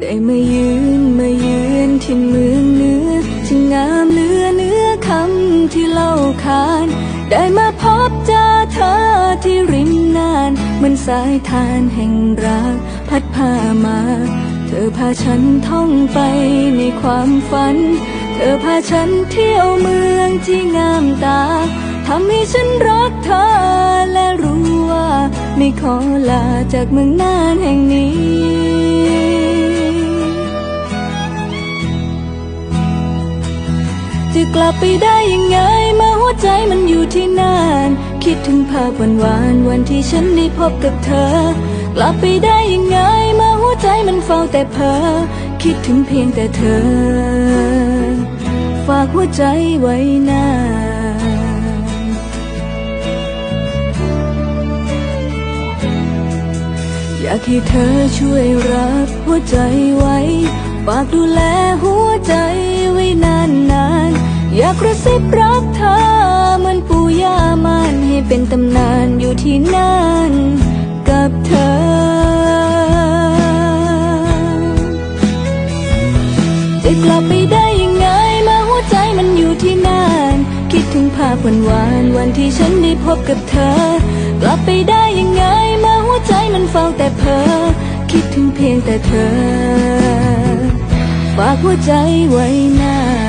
ได้มายืนมายืนที่เมืองเหนือที่งามเหลือเนื้อคำที่เล่าขาน ได้มาพบเจอเธอที่ริมนานเหมือนสายทานแห่งรักพัดพามา เธอพาฉันท่องไปในความฝัน เธอพาฉันเที่ยวเมืองที่งามตาทำให้ฉันรักเธอและรู้ว่า ไม่ขอลาจากเมืองน่านแห่งนี้ จะกลับไปได้ยังไงมื่อหัวใจมันอยู่ที่นั่น คิดถึงภาพวันวานวันที่ฉันได้พบกับเธอ กลับไปได้ยังไงมื่อหัวใจมันเฝ้าแต่เพ้อคิดถึงเพียงแต่เธอ ฝากหัวใจไว้นานอยากให้เธอช่วยรับหัวใจไว้ฝากดูแลหัว กระซิบรักเธอเหมือนปู่ย่ามานให้เป็นตำนานอยู่ที่นั่นกับเธอ จะกลับไปได้ยังไงมื่อหัวใจมันอยู่ที่นั่นคิดถึงภาพวันวานวันที่ฉันได้พบกับเธอ กลับไปได้ยังไงมื่อหัวใจมันเฝ้าแต่เพ้อคิดถึงเพียงแต่เธอฝากหัวใจไว้นาน